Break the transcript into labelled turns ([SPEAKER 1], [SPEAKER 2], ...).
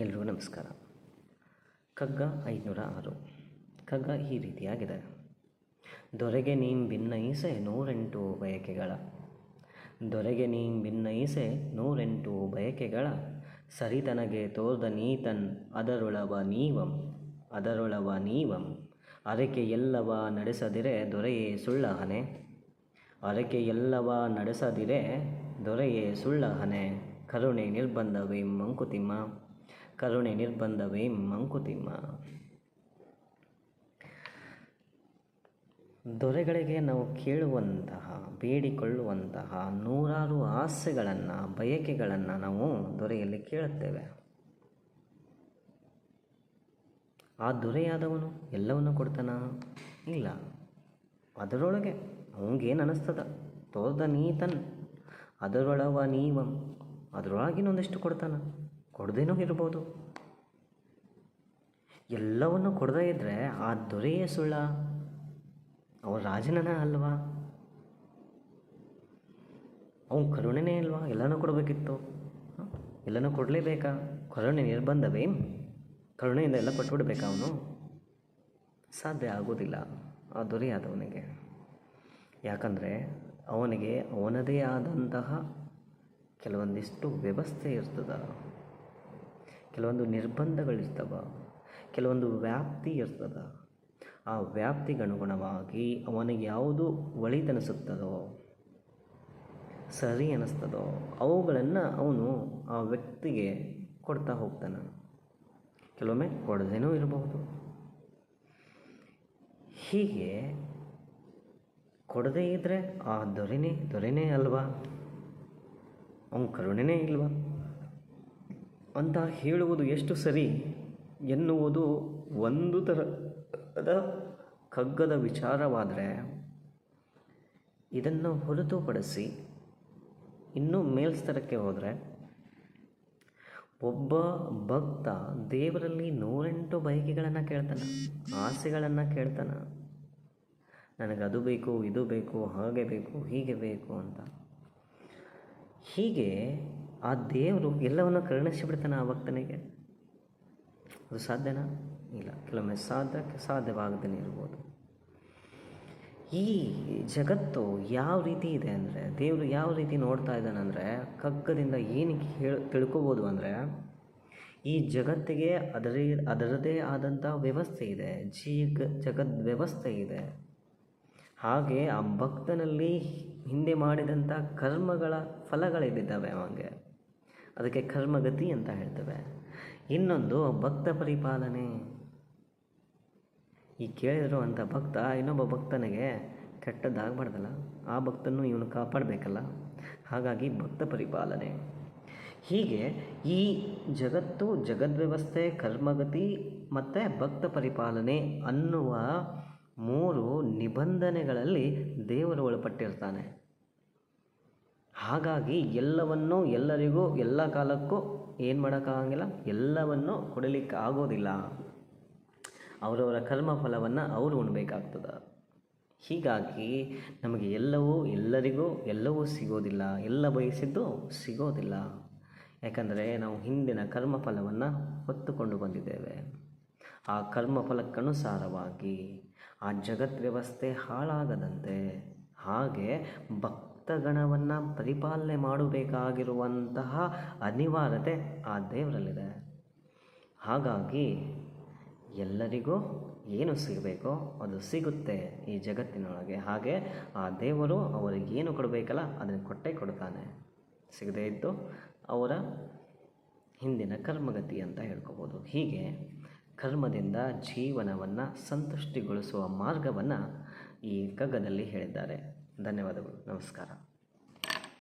[SPEAKER 1] ಎಲ್ರಿಗೂ ನಮಸ್ಕಾರ. ಕಗ್ಗ ಐದುನೂರ ಆರು. ಕಗ್ಗ ಈ ರೀತಿಯಾಗಿದೆ. ದೊರೆಗೆ ನೀನ್ ಭಿನ್ನೈಸೆ ನೂರೆಂಟು ಬಯಕೆಗಳ. ದೊರೆಗೆ ನೀನ್ ಭಿನ್ನೈಸೆ ನೂರೆಂಟು ಬಯಕೆಗಳ. ಸರಿತನಗೆ ತೋರ್ದ ನೀತನ್ ಅದರೊಳವ ನೀವಂ ಅದರೊಳವ ನೀವಂ. ಅರಕೆ ಎಲ್ಲವ ನಡೆಸದಿರೆ ದೊರೆಯೇ ಸುಳ್ಳಹನೆ. ಅರಕೆ ಎಲ್ಲವ ನಡೆಸದಿರೆ ದೊರೆಯೇ ಸುಳ್ಳಹನೆ. ಕರುಣೆ ನಿರ್ಬಂಧವೇ ಮಂಕುತಿಮ್ಮ. ಕರುಣೆ ನಿರ್ಬಂಧವೇ ಮಂಕುತಿಮ್ಮ. ದೊರೆಗಳಿಗೆ ನಾವು ಕೇಳುವಂತಹ, ಬೇಡಿಕೊಳ್ಳುವಂತಹ ನೂರಾರು ಆಸೆಗಳನ್ನು, ಬಯಕೆಗಳನ್ನು ನಾವು ದೊರೆಯಲ್ಲಿ ಕೇಳುತ್ತೇವೆ. ಆ ದೊರೆಯಾದವನು ಎಲ್ಲವನ್ನು ಕೊಡ್ತಾನ? ಇಲ್ಲ. ಅದರೊಳಗೆ ಅವಂಗೇನು ಅನ್ನಿಸ್ತದ ತೋರ್ದ ನೀತನ್, ಅದರೊಳವ ನೀವಂ, ಅದರೊಳಗಿನೊಂದಿಷ್ಟು ಕೊಡ್ತಾನ? ಕೊಡದೇನೂ ಇರ್ಬೋದು. ಎಲ್ಲವನ್ನು ಕೊಡದೇ ಇದ್ದರೆ ಆ ದೊರೆಯೇ ಸುಳ್ಳ? ಅವ ರಾಜನನ ಅಲ್ವಾ? ಅವನು ಕರುಣೆನೇ ಅಲ್ವಾ? ಎಲ್ಲನೂ ಕೊಡಬೇಕಿತ್ತು. ಎಲ್ಲನೂ ಕೊಡಲೇಬೇಕಾ? ಕರುಣೆ ನಿರ್ಬಂಧವೇ? ಕರುಣೆಯಿಂದ ಎಲ್ಲ ಕೊಟ್ಬಿಡ್ಬೇಕಾ ಅವನು? ಸಾಧ್ಯ ಆಗೋದಿಲ್ಲ ಆ ದೊರೆಯಾದವನಿಗೆ. ಯಾಕಂದರೆ ಅವನಿಗೆ ಅವನದೇ ಆದಂತಹ ಕೆಲವೊಂದಿಷ್ಟು ವ್ಯವಸ್ಥೆ ಇರ್ತದ. ಕೆಲವೊಂದು ನಿರ್ಬಂಧಗಳಿರ್ತವೆ ಕೆಲವೊಂದು ವ್ಯಾಪ್ತಿ ಇರ್ತದೆ. ಆ ವ್ಯಾಪ್ತಿಗನುಗುಣವಾಗಿ ಅವನಿಗೆ ಯಾವುದು ಒಳಿತನಿಸುತ್ತದೋ, ಸರಿ ಅನ್ನಿಸ್ತದೋ ಅವುಗಳನ್ನು ಅವನು ಆ ವ್ಯಕ್ತಿಗೆ ಕೊಡ್ತಾ ಹೋಗ್ತಾನೆ. ಕೆಲವೊಮ್ಮೆ ಕೊಡದೇನೂ ಇರಬಹುದು. ಹೀಗೆ ಕೊಡದೇ ಇದ್ದರೆ ಆ ದೊರೆನೇ ದೊರೆನೇ ಅಲ್ವಾ? ಅವನ ಕರುಣೆನೇ ಇಲ್ವಾ? ಅಂತ ಹೇಳುವುದು ಎಷ್ಟು ಸರಿ ಎನ್ನುವುದು ಒಂದು ಥರದ ಕಗ್ಗದ ವಿಚಾರವಾದರೆ ಇದನ್ನು ಹೊರತುಪಡಿಸಿ ಇನ್ನೂ ಮೇಲ್ಸ್ತರಕ್ಕೆ ಹೋದರೆ ಒಬ್ಬ ಭಕ್ತ ದೇವರಲ್ಲಿ ನೂರೆಂಟು ಬಯಕೆಗಳನ್ನು ಕೇಳ್ತಾನೆ, ಆಸೆಗಳನ್ನು ಕೇಳ್ತಾನೆ. ನನಗೆ ಅದು ಬೇಕು, ಇದು ಬೇಕು, ಹಾಗೆ ಬೇಕು, ಹೀಗೆ ಬೇಕು ಅಂತ. ಹೀಗೆ ಆ ದೇವರು ಎಲ್ಲವನ್ನು ಕರುಣಿಸಿ ಬಿಡ್ತಾನೆ ಆ ಭಕ್ತನಿಗೆ. ಅದು ಸಾಧ್ಯನಾ? ಇಲ್ಲ. ಕೆಲವೊಮ್ಮೆ ಸಾಧ್ಯ ಸಾಧ್ಯವಾಗದೇ ಇರ್ಬೋದು. ಈ ಜಗತ್ತು ಯಾವ ರೀತಿ ಇದೆ ಅಂದರೆ, ದೇವರು ಯಾವ ರೀತಿ ನೋಡ್ತಾ ಇದ್ದಾನಂದರೆ ಕಗ್ಗದಿಂದ ಏನಕ್ಕೆ ಹೇಳ ತಿಳ್ಕೊಬೋದು ಅಂದರೆ, ಈ ಜಗತ್ತಿಗೆ ಅದರ ಅದರದೇ ಆದಂಥ ವ್ಯವಸ್ಥೆ ಇದೆ. ಜೀಗ ಜಗದ್ ವ್ಯವಸ್ಥೆ ಇದೆ. ಹಾಗೆ ಆ ಭಕ್ತನಲ್ಲಿ ಹಿಂದೆ ಮಾಡಿದಂಥ ಕರ್ಮಗಳ ಫಲಗಳಿದ್ದಾವೆ ಅವಂಗೆ. ಅದಕ್ಕೆ ಕರ್ಮಗತಿ ಅಂತ ಹೇಳ್ತೇವೆ. ಇನ್ನೊಂದು ಭಕ್ತ ಪರಿಪಾಲನೆ. ಈ ಕೇಳಿರುವಂಥ ಭಕ್ತ, ಇನ್ನೊಬ್ಬ ಭಕ್ತನಿಗೆ ಕೆಟ್ಟದ್ದಾಗಬಾರ್ದಲ್ಲ. ಆ ಭಕ್ತನ್ನು ಇವನು ಕಾಪಾಡಬೇಕಲ್ಲ. ಹಾಗಾಗಿ ಭಕ್ತ ಪರಿಪಾಲನೆ. ಹೀಗೆ ಈ ಜಗತ್ತು, ಜಗದ್ವ್ಯವಸ್ಥೆ, ಕರ್ಮಗತಿ ಮತ್ತು ಭಕ್ತ ಪರಿಪಾಲನೆ ಅನ್ನುವ ಮೂರು ನಿಬಂಧನೆಗಳಲ್ಲಿ ದೇವರು ಒಳಪಟ್ಟಿರ್ತಾನೆ. ಹಾಗಾಗಿ ಎಲ್ಲವನ್ನೂ ಎಲ್ಲರಿಗೂ, ಎಲ್ಲ ಕಾಲಕ್ಕೂ ಏನು ಮಾಡೋಕ್ಕಾಗಂಗಿಲ್ಲ? ಎಲ್ಲವನ್ನು ಕೊಡಲಿಕ್ಕೆ ಆಗೋದಿಲ್ಲ. ಅವರವರ ಕರ್ಮ ಫಲವನ್ನು ಅವರು ಉಣ್ಬೇಕಾಗ್ತದೆ. ಹೀಗಾಗಿ ನಮಗೆ ಎಲ್ಲವೂ, ಎಲ್ಲರಿಗೂ, ಎಲ್ಲವೂ ಸಿಗೋದಿಲ್ಲ. ಎಲ್ಲ ಬಯಸಿದ್ದು ಸಿಗೋದಿಲ್ಲ. ಯಾಕಂದರೆ ನಾವು ಹಿಂದಿನ ಕರ್ಮಫಲವನ್ನು ಹೊತ್ತುಕೊಂಡು ಬಂದಿದ್ದೇವೆ. ಆ ಕರ್ಮಫಲಕ್ಕನುಸಾರವಾಗಿ ಆ ಜಗತ್ ವ್ಯವಸ್ಥೆ ಹಾಳಾಗದಂತೆ. ಹಾಗೆ ಭಕ್ತಗಣವನ್ನು ಪರಿಪಾಲನೆ ಮಾಡಬೇಕಾಗಿರುವಂತಹ ಅನಿವಾರ್ಯತೆ ಆ ದೇವರಲ್ಲಿದೆ. ಹಾಗಾಗಿ ಎಲ್ಲರಿಗೂ ಏನು ಸಿಗಬೇಕೋ ಅದು ಸಿಗುತ್ತೆ ಈ ಜಗತ್ತಿನೊಳಗೆ. ಹಾಗೆ ಆ ದೇವರು ಅವರಿಗೆ ಏನು ಕೊಡಬೇಕಲ್ಲ ಅದನ್ನು ಕೊಟ್ಟೇ ಕೊಡ್ತಾನೆ. ಸಿಗದೇ ಇದ್ದು ಅವರ ಹಿಂದಿನ ಕರ್ಮಗತಿ ಅಂತ ಹೇಳ್ಕೋಬೋದು. ಹೀಗೆ ಕರ್ಮದಿಂದ ಜೀವನವನ್ನು ಸಂತುಷ್ಟಿಗೊಳಿಸುವ ಮಾರ್ಗವನ್ನು ಈ ಕಗ್ಗದಲ್ಲಿ ಹೇಳಿದ್ದಾರೆ. ಧನ್ಯವಾದಗಳು. ನಮಸ್ಕಾರ.